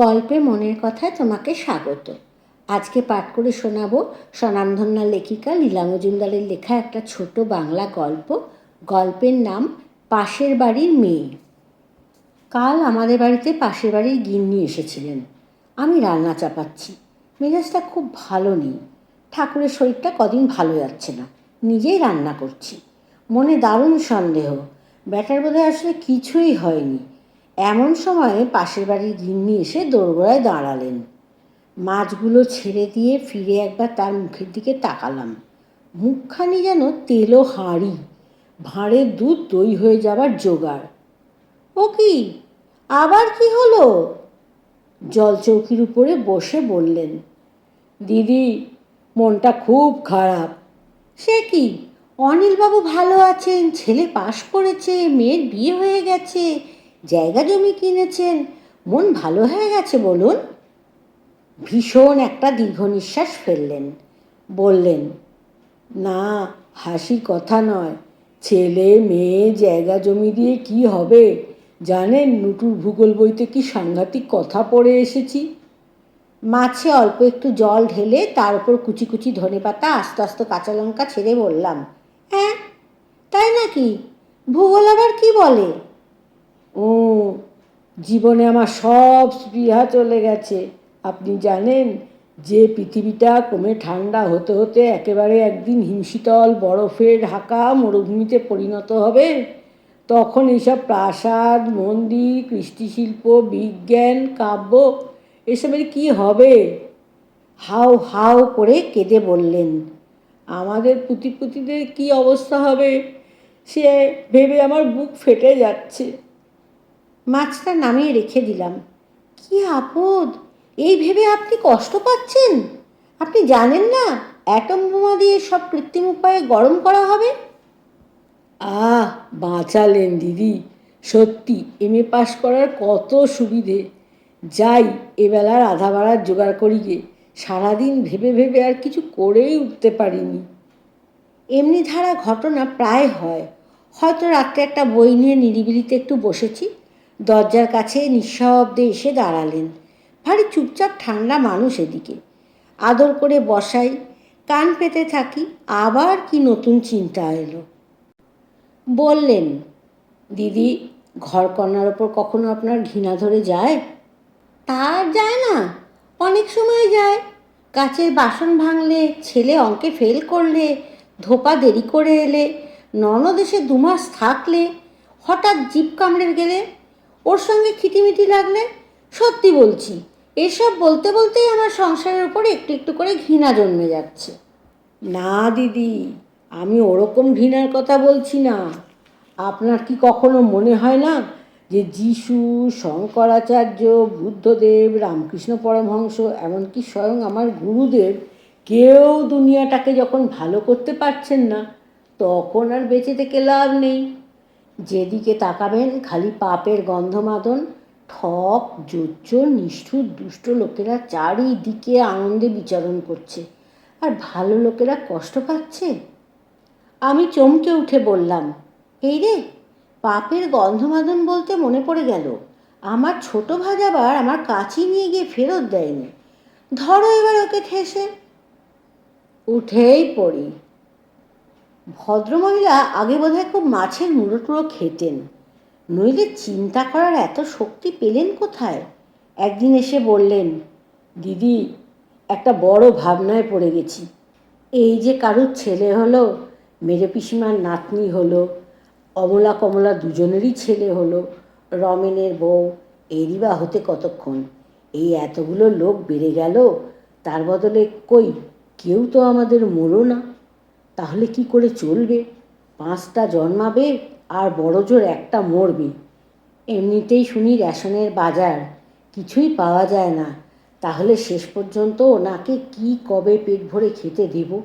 গল্পে মনের কথায় তোমাকে স্বাগত। আজকে পাঠ করে শোনাবো স্বনামধন্যা লেখিকা লীলা মজুমদারের লেখা একটা ছোট বাংলা গল্প। গল্পের নাম পাশের বাড়ির মেয়ে। কাল আমাদের বাড়িতে পাশের বাড়ির গিন্নি এসেছিলেন। আমি রান্না চাপাচ্ছি। মেজাজটা খুব ভালো নেই। ঠাকুরের শরীরটা কদিন ভালো যাচ্ছে না। নিজেই রান্না করছি। মনে দারুণ সন্দেহ। ব্যাটার বোধহয় আসলে কিছুই হয়নি। এমন সময়ে পাশের বাড়ির গিন্নি এসে দোরগোড়ায় দাঁড়ালেন। মাছগুলো ছেড়ে দিয়ে ফিরে একবার তার মুখের দিকে তাকালাম। মুখখানি যেন তেলো হাঁড়ি ভাঁড়ের দুধ দই হয়ে যাবার জোগাড়। ও কি? আবার কি হলো? জলচৌকির উপরে বসে বললেন, দিদি, মনটা খুব খারাপ। সে কি? অনিলবাবু ভালো আছেন, ছেলে পাশ করেছে, মেয়ের বিয়ে হয়ে গেছে জায়গা জমি কিনেছেন। মন ভালো হয়ে গেছে, বলুন। ভীষণ একটা দীর্ঘ নিঃশ্বাস ফেললেন। বললেন, না, হাসি কথা নয়। ছেলে, মেয়ে, জায়গা জমি দিয়ে কি হবে? জানেন, নুটুর ভূগোল বইতে কি সাংঘাতিক কথা পড়ে এসেছি? মাছে অল্প একটু জল ঢেলে তার উপর কুচি কুচি ধনে পাতা, আস্তে আস্তে কাঁচা লঙ্কা ছেড়ে বললাম হ্যাঁ তাই নাকি? ভূগোল আবার কি বলে? ও, জীবনে আমার সব স্পৃহা চলে গেছে। আপনি জানেন যে পৃথিবীটা ক্রমে ঠান্ডা হতে হতে একেবারে একদিন হিমশীতল বরফে ঢাকা, মরুভূমিতে পরিণত হবে। তখন এইসব প্রাসাদ, মন্দির, কৃষ্টিশিল্প, বিজ্ঞান, কাব্য, এসবের কি হবে? হাও হাও করে কেঁদে বললেন। আমাদের পুঁতিপুতিদের কি অবস্থা হবে? সে ভেবে আমার বুক ফেটে যাচ্ছে। মাছটা নামিয়ে রেখে দিলাম। কি আপদ! এই ভেবে আপনি কষ্ট পাচ্ছেন? আপনি জানেন না, অ্যাটম বোমা দিয়ে সব কৃত্রিম উপায়ে গরম করা হবে? আহ, বাঁচালেন দিদি। সত্যি এম এ পাশ করার কত সুবিধে। যাই, এবেলার আধা বাড়ার জোগাড় করি গে। সারাদিন ভেবে ভেবে আর কিছু করেই উঠতে পারিনি। এমনি ধারা ঘটনা প্রায় হয়। হয়তো রাত্রে একটা বই নিয়ে নিরিবিলিতে একটু বসেছি। দরজার কাছে নিঃশব্দে এসে দাঁড়ালেন। ভারী চুপচাপ ঠান্ডা মানুষ এদিকে। আদর করে বসাই, কান পেতে থাকি, আবার কি নতুন চিন্তা এলো। বললেন, দিদি, ঘর কন্যার ওপর কখনো আপনার ঘৃণা ধরে যায়? তার যায় না, অনেক সময় যায়। কাচের বাসন ভাঙলে, ছেলে অঙ্কে ফেল করলে, ধোপা দেরি করে এলে, ননদ এসে দু মাস থাকলে, হঠাৎ জিপ কামড়ে গেলে ওর সঙ্গে খিটিমিটি লাগলে? সত্যি বলছি, এসব বলতে বলতেই আমার সংসারের উপর একটু একটু করে ঘৃণা জন্মে যাচ্ছে। না দিদি, আমি ওরকম ঘৃণার কথা বলছি না। আপনার কি কখনো মনে হয় না যে যিশু, শঙ্করাচার্য, বুদ্ধদেব, রামকৃষ্ণ পরমহংস, এমনকি স্বয়ং আমার গুরুদেব, কেউ দুনিয়াটাকে যখন ভালো করতে পারছেন না, তখন আর বেঁচে থেকে লাভ নেই। যেদিকে তাকাবেন, খালি পাপের গন্ধমাদন, ঠক, জোচ্চোর, নিষ্ঠুর, দুষ্ট লোকেরা চারিদিকে আনন্দে বিচরণ করছে। আর ভালো লোকেরা কষ্ট পাচ্ছে? আমি চমকে উঠে বললাম, এই রে, পাপের গন্ধমাদন বলতে মনে পড়ে গেল। আমার ছোট ভাজ আবার আমার কাছি নিয়ে গিয়ে ফেরত দেয়নি। ধরো এবার ওকে ঠেসে। উঠেই পড়ি। ভদ্রমহিলা আগে বোধহয় খুব মাছের মুড়ো টুড়ো খেতেন। নইলে চিন্তা করার এত শক্তি পেলেন কোথায়? একদিন এসে বললেন, দিদি, একটা বড় ভাবনায় পড়ে গেছি। এই যে কারুর ছেলে হলো, মেরে পিসিমার নাতনি হলো, অমলা কমলা দুজনেরই ছেলে হলো, রমেনের বউ, এরই বা হতে কতক্ষণ? এই এতগুলো লোক বেড়ে গেল, তার বদলে কই? কেউ তো আমাদের মরো না। তাহলে কি করে চলবে? পাঁচটা জন্মাবে আর বড় জোর একটা মরবে। এমনিতেই শুনি রেশনের বাজার, কিছুই পাওয়া যায় না। তাহলে শেষ পর্যন্ত ওনাকে কি কবে পেট ভরে খেতে দেব?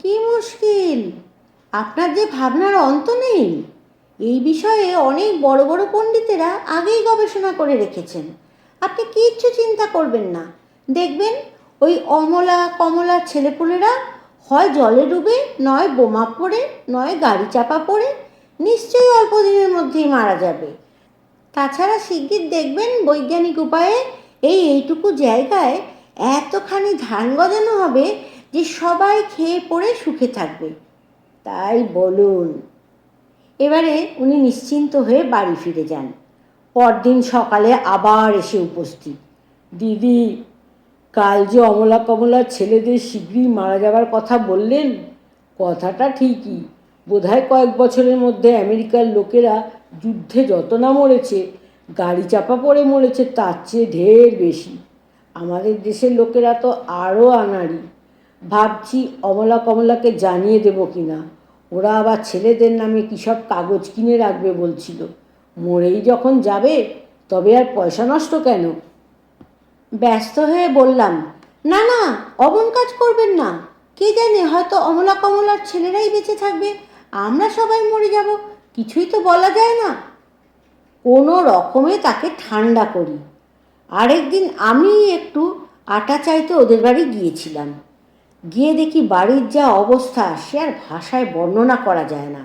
কি মুশকিল! আপনার যে ভাবনার অন্ত নেই। এই বিষয়ে অনেক বড় বড় পণ্ডিতেরা আগেই গবেষণা করে রেখেছেন। আপনি কিচ্ছু চিন্তা করবেন না। দেখবেন ওই অমলা কমলার ছেলেপুলেরা হয় জলে ডুবে, নয় বোমা পড়ে, নয় গাড়ি চাপা পড়ে, নিশ্চয়ই অল্প দিনের মধ্যেই মারা যাবে। তাছাড়া শিগগির দেখবেন বৈজ্ঞানিক উপায়ে এই এইটুকু জায়গায় এতখানি ধান গজানো হবে যে সবাই খেয়ে পড়ে সুখে থাকবে। তাই বলুন। এবারে উনি নিশ্চিন্ত হয়ে বাড়ি ফিরে যান। পরদিন সকালে আবার এসে উপস্থিত। দিদি কাল যে অমলা কমলার ছেলেদের শীঘ্রই মারা যাবার কথা বললেন, কথাটা ঠিকই। বোধহয় কয়েক বছরের মধ্যে আমেরিকার লোকেরা যুদ্ধে যত না মরেছে, গাড়ি চাপা পড়ে মরেছে তার চেয়ে ঢের বেশি। আমাদের দেশের লোকেরা তো আরও আনাড়ি। ভাবছি অমলা কমলাকে জানিয়ে দেবো কি না ওরা আবার ছেলেদের নামে কী সব কাগজ কিনে রাখবে বলছিল। মরেই যখন যাবে, তবে আর পয়সা নষ্ট কেন? ব্যস্ত হয়ে বললাম, না না, অমন কাজ করবেন না। কে জানে, হয়তো অমলা কমলার ছেলেরাই বেঁচে থাকবে। আমরা সবাই মরে যাব। কিছুই তো বলা যায় না। কোনো রকমে তাকে ঠান্ডা করি। আরেকদিন আমি একটু আটা চাইতে ওদের বাড়ি গিয়েছিলাম। গিয়ে দেখি বাড়ির যা অবস্থা, সে আর ভাষায় বর্ণনা করা যায় না।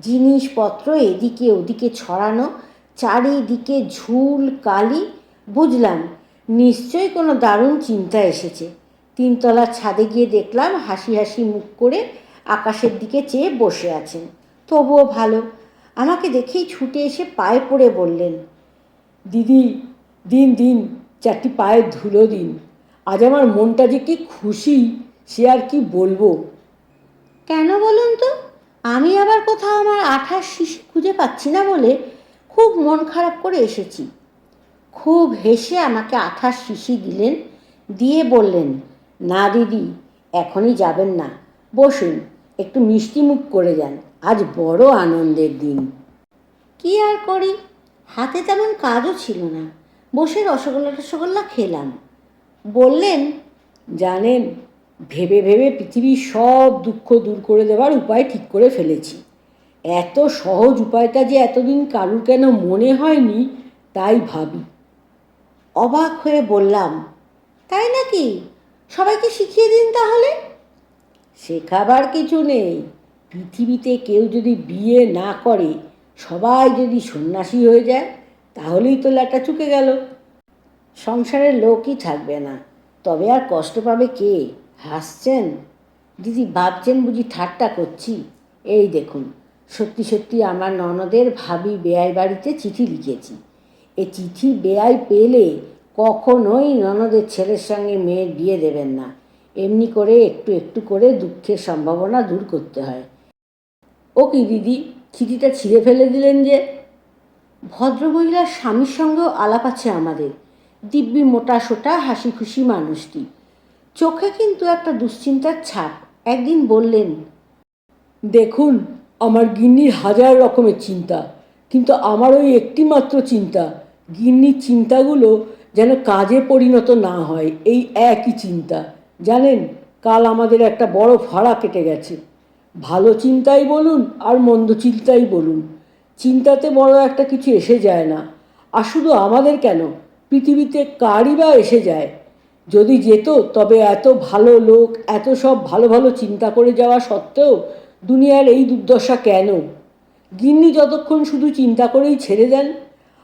জিনিসপত্র এদিকে ওদিকে ছড়ানো, চারিদিকে ঝুল, কালি, বুঝলাম নিশ্চয়ই কোনো দারুণ চিন্তা এসেছে। তিনতলার ছাদে গিয়ে দেখলাম হাসি হাসি মুখ করে আকাশের দিকে চেয়ে বসে আছেন। তবুও ভালো। আমাকে দেখেই ছুটে এসে পায়ে পড়ে বললেন, দিদি, দিন দিন, চারটি পায়ের ধুলো দিন। আজ আমার মনটা যে কি খুশি, সে আর কি বলব? কেন বলুন তো? আমি আবার কোথাও আমার আঠার শিশি খুঁজে পাচ্ছি না বলে খুব মন খারাপ করে এসেছি। খুব হেসে আমাকে আঠার শিশি দিলেন, দিয়ে বললেন, না দিদি, এখনই যাবেন না। বসুন, একটু মিষ্টি মুখ করে যান। আজ বড় আনন্দের দিন। কি আর করি? হাতে তেমন কাজও ছিল না। বসে রসগোল্লা টসগোল্লা খেলাম। বললেন, জানেন, ভেবে ভেবে পৃথিবীর সব দুঃখ দূর করে দেওয়ার উপায় ঠিক করে ফেলেছি। এত সহজ উপায়টা যে এতদিন কারুর কেন মনে হয়নি, তাই ভাবি। অবাক হয়ে বললাম, তাই নাকি? সবাইকে শিখিয়ে দিন তাহলে? শেখাবার কিছু নেই। পৃথিবীতে কেউ যদি বিয়ে না করে, সবাই যদি সন্ন্যাসী হয়ে যায়, তাহলেই তো ল্যাটা চুকে গেল। সংসারের লোকই থাকবে না। তবে আর কষ্ট পাবে কে? হাসছেন? দিদি ভাবছেন বুঝি ঠাট্টা করছি। এই দেখুন, সত্যি সত্যি আমার ননদের ভাবি বেয়াই বাড়িতে চিঠি লিখেছি। এ চিঠি বেয়াই পেলে কখনোই ননদের ছেলের সঙ্গে মেয়ের বিয়ে দেবেন না। এমনি করে একটু একটু করে দুঃখের সম্ভাবনা দূর করতে হয়। ও কি দিদি, চিঠিটা ছিঁড়ে ফেলে দিলেন যে? ভদ্রমহিলার স্বামীর সঙ্গেও আলাপ আছে আমাদের। দিব্যি মোটা সোটা, হাসি খুশি মানুষটি। চোখে কিন্তু একটা দুশ্চিন্তার ছাপ। একদিন বললেন, দেখুন, আমার গিন্নির হাজার রকমের চিন্তা, কিন্তু আমার ওই একটি মাত্র চিন্তা গিন্নির চিন্তাগুলো যেন কাজে পরিণত না হয়, এই একই চিন্তা। জানেন, কাল আমাদের একটা বড় ভাড়া কেটে গেছে। ভালো চিন্তাই বলুন আর মন্দ চিন্তাই বলুন। চিন্তাতে বড় একটা কিছু এসে যায় না। আর শুধু আমাদের কেন? পৃথিবীতে কারই বা এসে যায়? যদি যেত, তবে এত ভালো লোক, এত সব ভালো ভালো চিন্তা করে যাওয়া সত্ত্বেও দুনিয়ার এই দুর্দশা কেন? গিন্নি যতক্ষণ শুধু চিন্তা করেই ছেড়ে দেন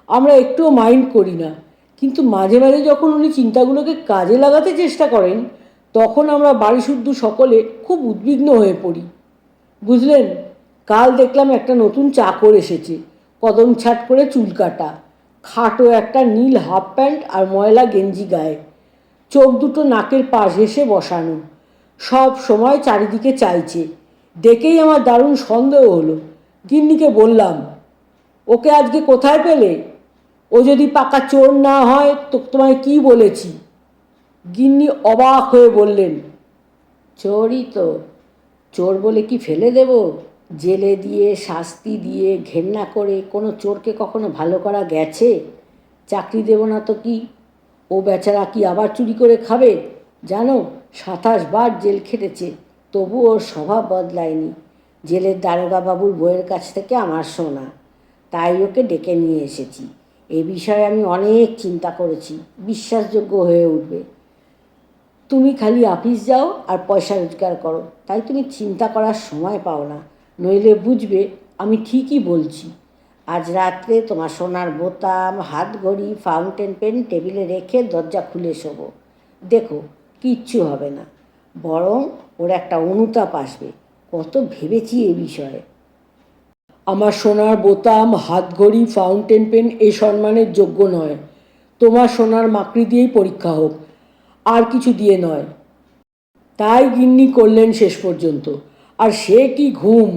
আমরা একটুও মাইন্ড করি না। কিন্তু মাঝে মাঝে যখন উনি চিন্তাগুলোকে কাজে লাগাতে চেষ্টা করেন, তখন আমরা বাড়ি শুদ্ধ সকলে খুব উদ্বিগ্ন হয়ে পড়ি। বুঝলেন? কাল দেখলাম একটা নতুন চাকর এসেছে, কদম ছাট করে চুল কাটা, খাটো একটা নীল হাফ প্যান্ট আর ময়লা গেঞ্জি গায়ে। চোখ দুটো নাকের পাশ ঘেসে বসানো, সব সময় চারিদিকে চাইছে। দেখেই আমার দারুণ সন্দেহ হলো। গিন্নিকে বললাম, ওকে আজকে কোথায় পেলে? ও যদি পাকা চোর না হয়, তো তোমায় কি বলেছি? গিন্নি অবাক হয়ে বললেন, চোরই তো। চোর বলে কি ফেলে দেব? জেলে দিয়ে, শাস্তি দিয়ে, ঘেন্না করে কোনো চোরকে কখনো ভালো করা গেছে? চাকরি দেব না তো কি? ও বেচারা কি আবার চুরি করে খাবে? জানো, সাতাশ বার জেল খেটেছে, তবু ওর স্বভাব বদলায়নি। জেলের দারোগা বাবুর বইয়ের কাছ থেকে আমার শোনা তাই ওকে ডেকে নিয়ে এসেছি। এ বিষয়ে আমি অনেক চিন্তা করেছি, বিশ্বাসযোগ্য হয়ে উঠবে। তুমি খালি অফিস যাও আর পয়সা রোজগার করো, তাই তুমি চিন্তা করার সময় পাও না, নইলে বুঝবে আমি ঠিকই বলছি। আজ রাত্রে তোমার সোনার বোতাম, হাত ঘড়ি, ফাউন্টেন, পেন টেবিলে রেখে দরজা খুলে শোবো। দেখো, কিচ্ছু হবে না, বরং ওর একটা অনুতাপ আসবে। কত ভেবেছি এ বিষয়ে। আমার সোনার বোতাম, হাতঘড়ি ফাউন্টেন পেন এ সম্মানের যোগ্য নয়। তোমার সোনার মাকড়ি দিয়েই পরীক্ষা হোক, আর কিছু দিয়ে নয়। তাই গিন্নি করলেন শেষ পর্যন্ত। আর সে কি ঘুম?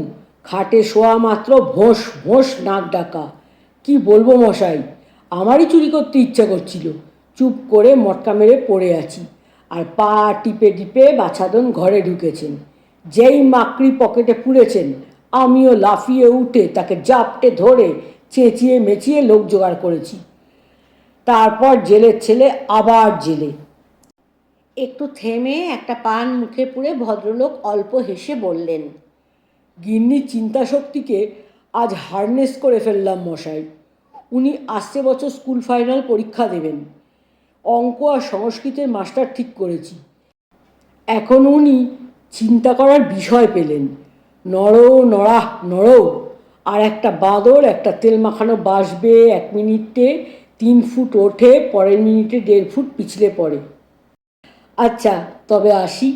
খাটে শোয়া মাত্র ভোঁস ভোঁস নাক ডাকা। কি বলব মশাই? আমারই চুরি করতে ইচ্ছা করছিল। চুপ করে মটকা মেরে পড়ে আছি। আর পা টিপে টিপে বাছাদন ঘরে ঢুকেছেন। যেই মাকড়ি পকেটে পুড়েছেন আমিও লাফিয়ে উঠে তাকে জাপটে ধরে চেঁচিয়ে মেচিয়ে লোক জোগাড় করেছি। তারপর জেলের ছেলে আবার জেলে। একটু থেমে একটা পান মুখে পুড়ে ভদ্রলোক অল্প হেসে বললেন গিন্নির চিন্তাশক্তিকে আজ হারনেস করে ফেললাম মশাই। উনি আসছে বছর স্কুল ফাইনাল পরীক্ষা দেবেন। অঙ্ক আর সংস্কৃতের মাস্টার ঠিক করেছি। এখন উনি চিন্তা করার বিষয় পেলেন। নড়ো, নড়া, নড়ো। আর একটা বাঁদর, একটা তেল মাখানো বাসবে এক মিনিটে তিন ফুট ওঠে, পরের মিনিটে দেড় ফুট পিছলে পড়ে। আচ্ছা তবে আসি।